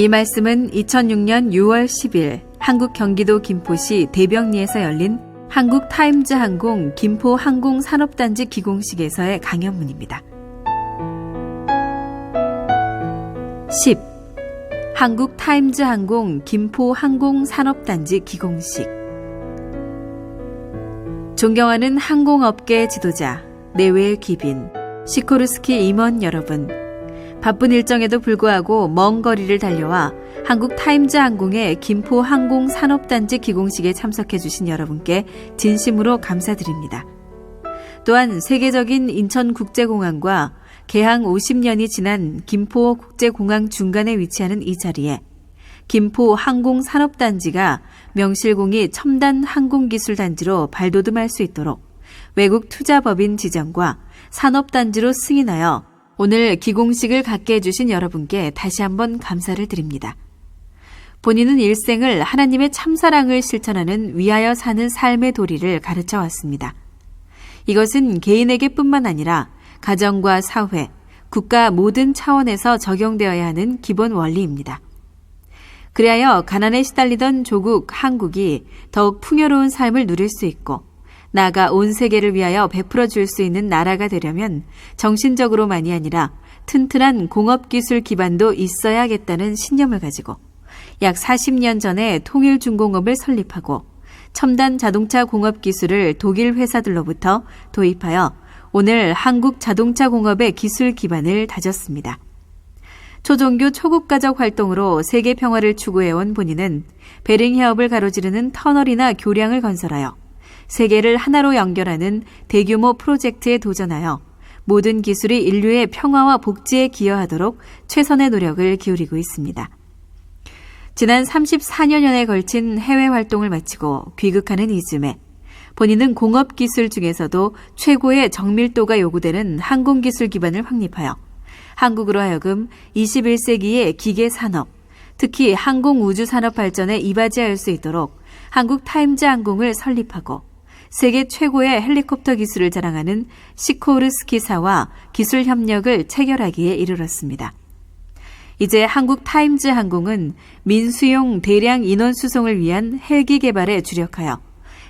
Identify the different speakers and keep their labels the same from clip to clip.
Speaker 1: 이 말씀은 2006년 6월 10일 한국 경기도 김포시 대병리에서 열린 한국 타임즈 항공 김포 항공 산업단지 기공식에서의 강연문입니다. 10. 한국 타임즈 항공 김포 항공 산업단지 기공식 존경하는 항공업계 지도자, 내외 귀빈, 시코르스키 임원 여러분, 바쁜 일정에도 불구하고 먼 거리를 달려와 한국 타임즈 항공의 김포 항공 산업단지 기공식에 참석해 주신 여러분께 진심으로 감사드립니다. 또한 세계적인 인천국제공항과 개항 50년이 지난 김포 국제공항 중간에 위치하는 이 자리에 김포 항공산업단지가 명실공히 첨단 항공기술단지로 발돋움할 수 있도록 외국 투자법인 지정과 산업단지로 승인하여 오늘 기공식을 갖게 해주신 여러분께 다시 한번 감사를 드립니다. 본인은 일생을 하나님의 참사랑을 실천하는 위하여 사는 삶의 도리를 가르쳐 왔습니다. 이것은 개인에게 뿐만 아니라 가정과 사회, 국가 모든 차원에서 적용되어야 하는 기본 원리입니다. 그리하여 가난에 시달리던 조국 한국이 더욱 풍요로운 삶을 누릴 수 있고 나아가 온 세계를 위하여 베풀어 줄 수 있는 나라가 되려면 정신적으로만이 아니라 튼튼한 공업기술 기반도 있어야겠다는 신념을 가지고 약 40년 전에 통일중공업을 설립하고 첨단 자동차 공업 기술을 독일 회사들로부터 도입하여 오늘 한국 자동차 공업의 기술 기반을 다졌습니다. 초종교 초국가적 활동으로 세계 평화를 추구해온 본인은 베링 해협을 가로지르는 터널이나 교량을 건설하여 세계를 하나로 연결하는 대규모 프로젝트에 도전하여 모든 기술이 인류의 평화와 복지에 기여하도록 최선의 노력을 기울이고 있습니다. 지난 34년여에 걸친 해외 활동을 마치고 귀국하는 이즈음에 본인은 공업 기술 중에서도 최고의 정밀도가 요구되는 항공 기술 기반을 확립하여 한국으로 하여금 21세기의 기계 산업, 특히 항공 우주 산업 발전에 이바지할 수 있도록 한국 타임즈 항공을 설립하고 세계 최고의 헬리콥터 기술을 자랑하는 시코르스키사와 기술 협력을 체결하기에 이르렀습니다. 이제 한국 타임즈 항공은 민수용 대량 인원 수송을 위한 헬기 개발에 주력하여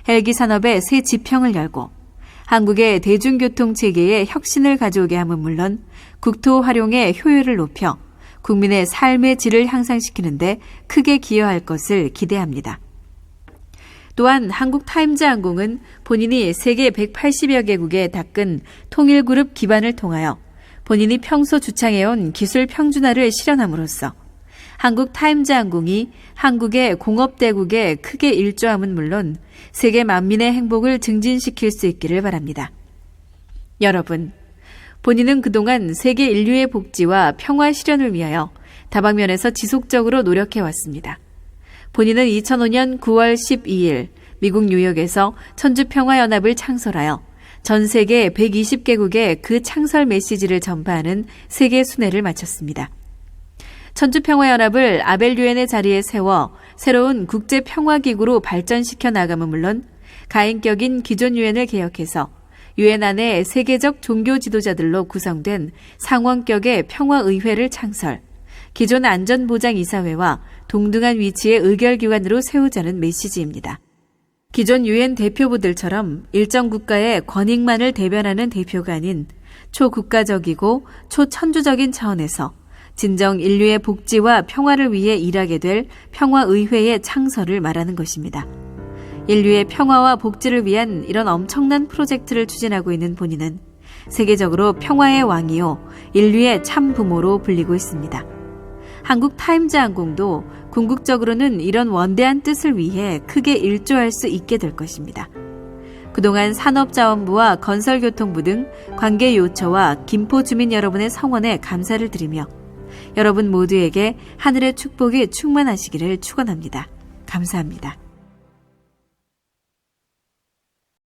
Speaker 1: 헬기 산업의 새 지평을 열고 한국의 대중교통 체계에 혁신을 가져오게 함은 물론 국토 활용의 효율을 높여 국민의 삶의 질을 향상시키는데 크게 기여할 것을 기대합니다. 또한 한국 타임즈 항공은 본인이 세계 180여 개국에 닦은 통일그룹 기반을 통하여 본인이 평소 주창해온 기술 평준화를 실현함으로써 한국 타임즈 항공이 한국의 공업대국에 크게 일조함은 물론 세계 만민의 행복을 증진시킬 수 있기를 바랍니다. 여러분, 본인은 그동안 세계 인류의 복지와 평화 실현을 위하여 다방면에서 지속적으로 노력해 왔습니다. 본인은 2005년 9월 12일 미국 뉴욕에서 천주평화연합을 창설하여 전 세계 120개국에 그 창설 메시지를 전파하는 세계 순회를 마쳤습니다. 천주평화연합을 아벨 유엔의 자리에 세워 새로운 국제평화기구로 발전시켜 나감은 물론 가인격인 기존 유엔을 개혁해서 유엔 안에 세계적 종교 지도자들로 구성된 상원격의 평화의회를 창설, 기존 안전보장이사회와 동등한 위치의 의결기관으로 세우자는 메시지입니다. 기존 유엔 대표부들처럼 일정 국가의 권익만을 대변하는 대표가 아닌 초국가적이고 초천주적인 차원에서 진정 인류의 복지와 평화를 위해 일하게 될 평화의회의 창설을 말하는 것입니다. 인류의 평화와 복지를 위한 이런 엄청난 프로젝트를 추진하고 있는 본인은 세계적으로 평화의 왕이요, 인류의 참 부모로 불리고 있습니다. 한국 타임즈 항공도 궁극적으로는 이런 원대한 뜻을 위해 크게 일조할 수 있게 될 것입니다. 그동안 산업자원부와 건설교통부 등 관계 요처와 김포 주민 여러분의 성원에 감사를 드리며 여러분 모두에게 하늘의 축복이 충만하시기를 축원합니다. 감사합니다.